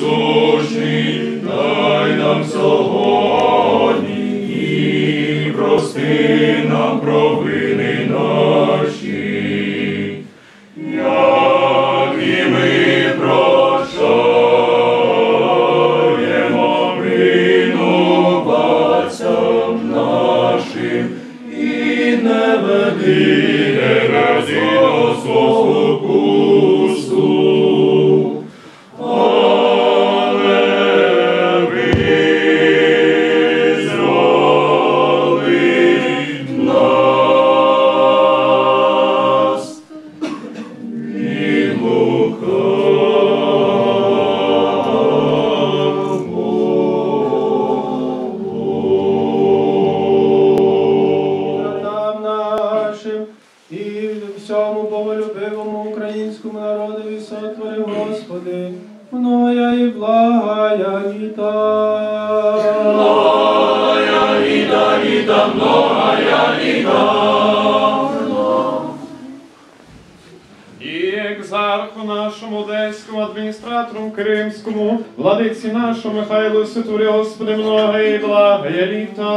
насущний, дай нам сьогодні і прости нам провини наші, як і ми прощаємо винуватцям нашим, і не веди, не веди нашому одеському адміністратору Кримському, владиці нашому Михайлу Ситурі, Господи, много і благая літа.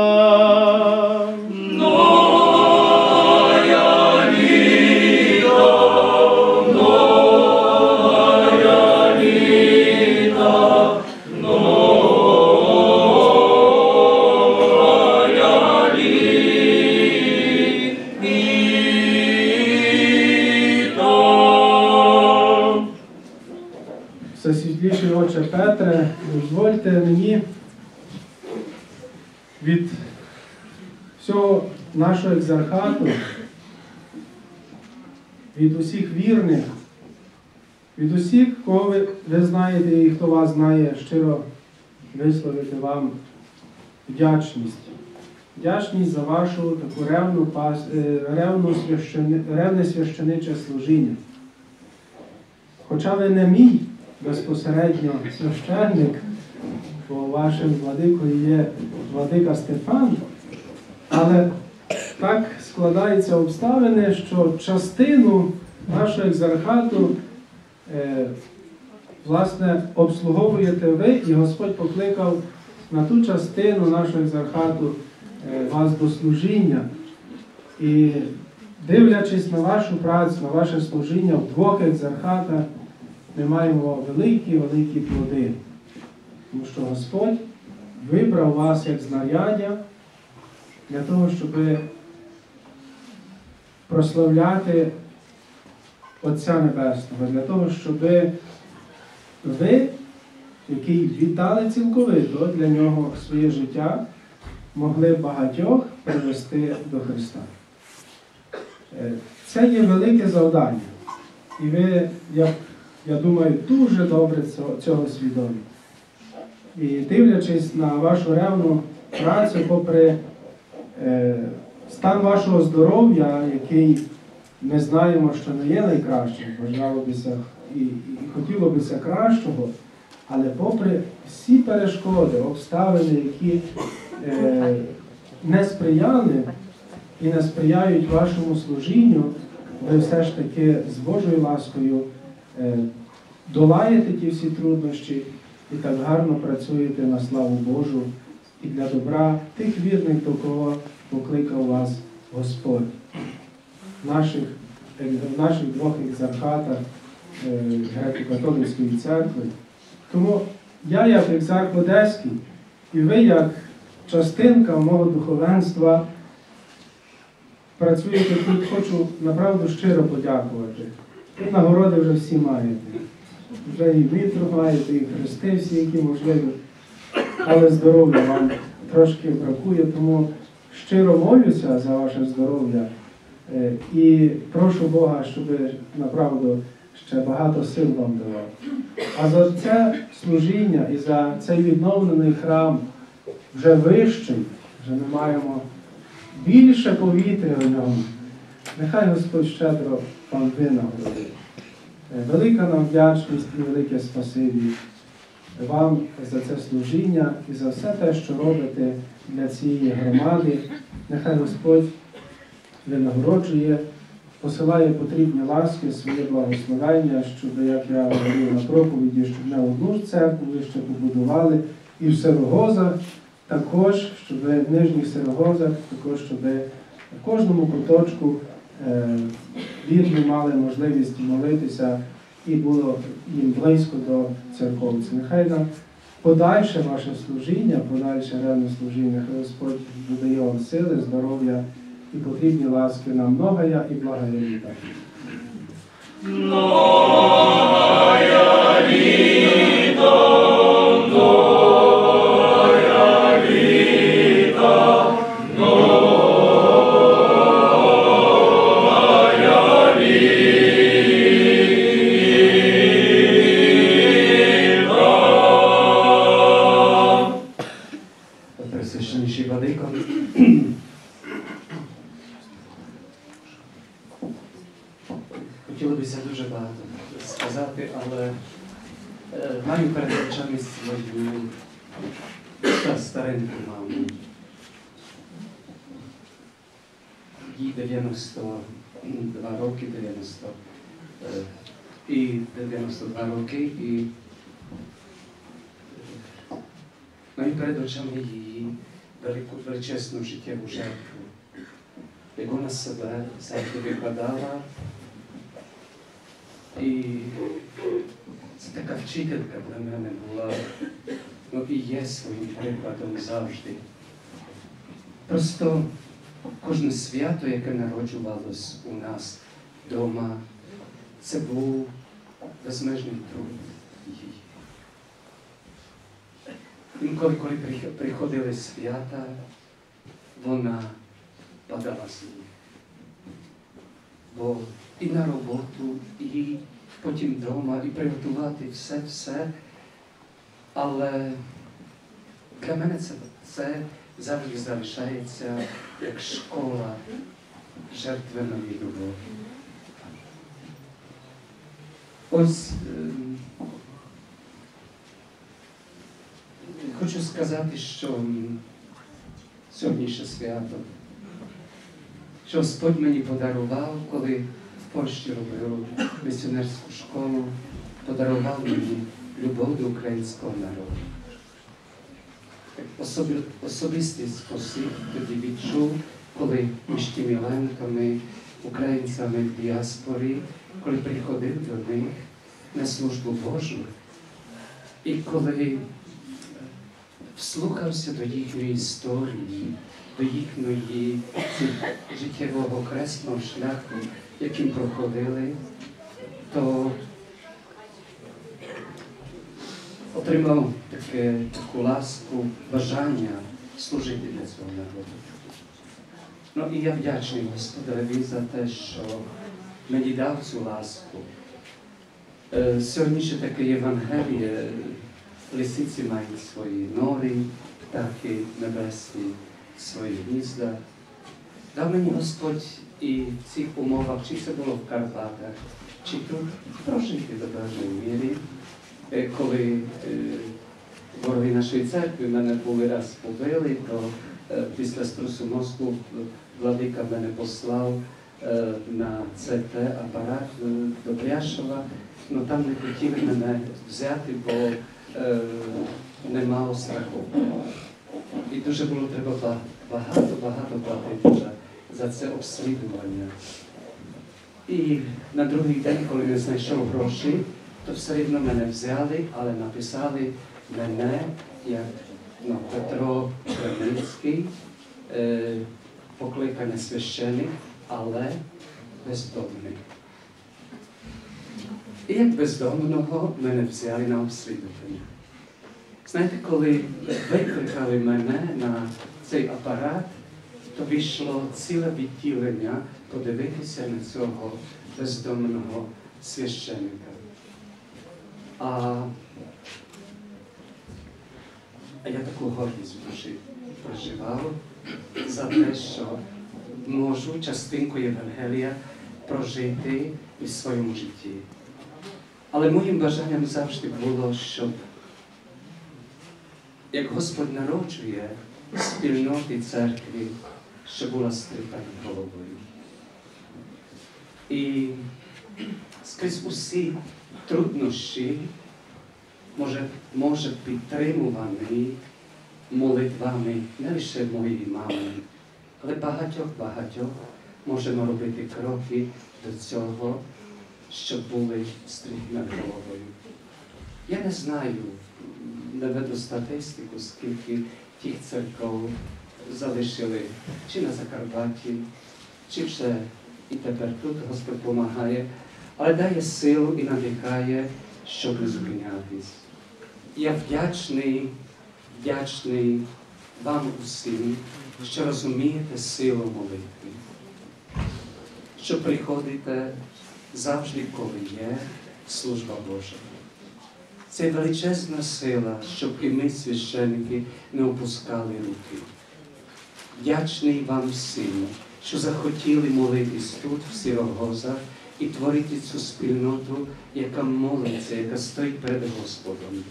Екзархату, від усіх вірних, від усіх, кого ви, ви знаєте і хто вас знає, щиро висловити вам вдячність. Вдячність за вашу таку ревну, е, ревну священи, ревне священиче служіння. Хоча ви не мій безпосередньо священник, бо вашим владикою є владика Стефан, але так складаються обставини, що частину нашого екзархату е, власне обслуговуєте ви, і Господь покликав на ту частину нашого екзархату е, вас до служіння. І дивлячись на вашу працю, на ваше служіння в двох екзархатах, ми маємо великі, великі плоди. Тому що Господь вибрав вас як знаряддя для того, щоб прославляти Отця Небесного, для того, щоб ви, який віддали цілковито для нього своє життя, могли багатьох привести до Христа. Е, Це є велике завдання. І ви, я, я думаю, дуже добре цього, цього свідомі. І дивлячись на вашу ревну працю, попри е, стан вашого здоров'я, який ми знаємо, що не є найкращим, бажалося і, і хотілося кращого, але попри всі перешкоди, обставини, які е, не сприяли і не сприяють вашому служінню, ви все ж таки з Божою ласкою е, долаєте ті всі труднощі і так гарно працюєте на славу Божу і для добра тих вірних, до кого покликав вас Господь. В наших, в наших двох екзархатах е, Греко-католицької церкви. Тому я, як екзарх Одеський, і ви, як частинка мого духовенства, працюєте тут, хочу направду щиро подякувати. Ви нагороди вже всі маєте. Вже і вітру маєте, і хрести всі, які можливі. Але здоров'я вам трошки бракує, тому щиро молюся за ваше здоров'я е, і прошу Бога, щоб направду ще багато сил вам давав. А за це служіння і за цей відновлений храм вже вищий, вже ми маємо більше повітря в ньому. Нехай Господь щедро вам винагородить. Е, Велика нам вдячність і велике спасибі вам за це служіння і за все те, що робите для цієї громади. Нехай Господь винагороджує посилає потрібні ласки, своє благословення, щоб, як я говорив на проповіді, щоб не одну церкву ви ще побудували, і в Сирогозах також, щоб в Нижніх Сирогозах, також, щоб в кожному куточку е, вірні мали можливість молитися і було їм близько до церковців. Нехай нам подальше ваше служіння, подальше реальне служіння, хай Господь додає вам сили, здоров'я і потрібні ласки. Нам многая і благая літа. Sami predrečami svojih imen, ta staren imam. G 900, dva roki 900, i 902 roki i Mojim eh, no pred očami i veliku veličesnu žitjevu žrtvu. Jego na sebe zahtjevi padala i Така вчителька для мене була, ну і є своїм прикладом завжди. Просто кожне свято, яке народжувалось у нас вдома, це був безмежний труд її. Інколи, коли приходили свята, вона падала з них. Бо і на роботу, і потім вдома, і приготувати все-все. Але для мене це, це завжди залишається як школа жертвеної любові. Ось ем, Хочу сказати, що м, сьогоднішнє свято, що Господь мені подарував, коли Польщі робив місіонерську школу, подарував мені любов до українського народу. Особи, особистий спосіб тоді відчув, коли між тими українцями в діаспорі, коли приходив до них на службу Божу, і коли вслухався до їхньої історії, до їхньої життєвого хресного шляху, яким проходили, то отримав таке, таку ласку, бажання служити для свого народу. Ну і я вдячний Господові за те, що мені дав цю ласку. Е, Сьогоднішнє таке Євангеліє Лисиці мають свої нори, птахи небесні, свої гнізда. Дав мені Господь і в цих умовах, чи це було в Карпатах, чи тут прожити до певної міри, Е, коли е, вороги нашої церкви мене були раз побили, то е, після струсу мозку владика мене послав на ЦТ апарат до Бряшова, але там не хотіли мене взяти, бо не мало страху. І дуже було треба ба- багато-багато платити за, за це обслідування. І на другий день, коли не знайшов грошей, то все рівно мене взяли, але написали мене як ну, Петро Кремницький, е, покликаний священик, але бездомний. І як бездомного мене взяли на обслідування. Знаєте, коли викликали мене на цей апарат, то вийшло ціле відділення подивитися на цього бездомного священика. А а я таку гордість проживав за те, що можу частинку Євангелія прожити і в своєму житті. Але моїм бажанням завжди було, щоб як Господь народжує спільноти церкви, що була стрипана головою. І скрізь усі труднощі може, може підтримуваний молитвами не лише моєї мами, але багатьох-багатьох можемо робити кроки до цього, щоб були стріх над головою. Я не знаю, не веду статистику, скільки тих церков залишили чи на Закарпатті, чи вже і тепер тут Господь допомагає, але дає силу і надихає, щоб не зупинятись. Я вдячний, вдячний вам усім, що розумієте силу молитви, що приходите завжди, коли є служба Божа. Це величезна сила, щоб і ми, священники, не опускали руки. Вдячний вам всім, що захотіли молитись тут, в Сірогозах, і творити цю спільноту, яка молиться, яка стоїть перед Господом.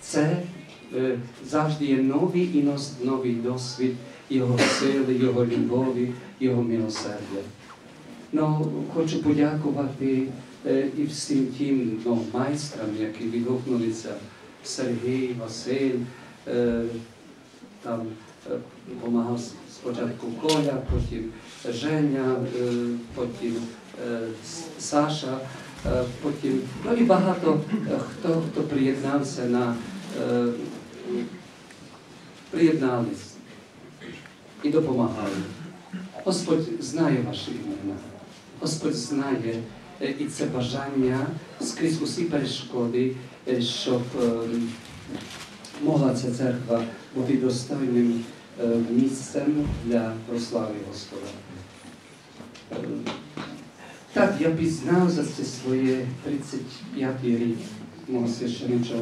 Це е, завжди є новий і новий досвід Його сили, Його любові, Його милосердя. Ну, хочу подякувати і всім тим ну, майстрам, які відгукнулися Сергій, Василь, е, там е, допомагав спочатку Коля, потім Женя, е, потім е, Саша, е, потім ну і багато е, хто, хто приєднався на е, приєднались і допомагали. Господь знає ваші імена. Господь знає е, і це бажання скрізь усі перешкоди, е, щоб е, могла ця церква бути достойним е, місцем для прослави Господа. Е, Так, я пізнав за це своє 35 рік мого священичого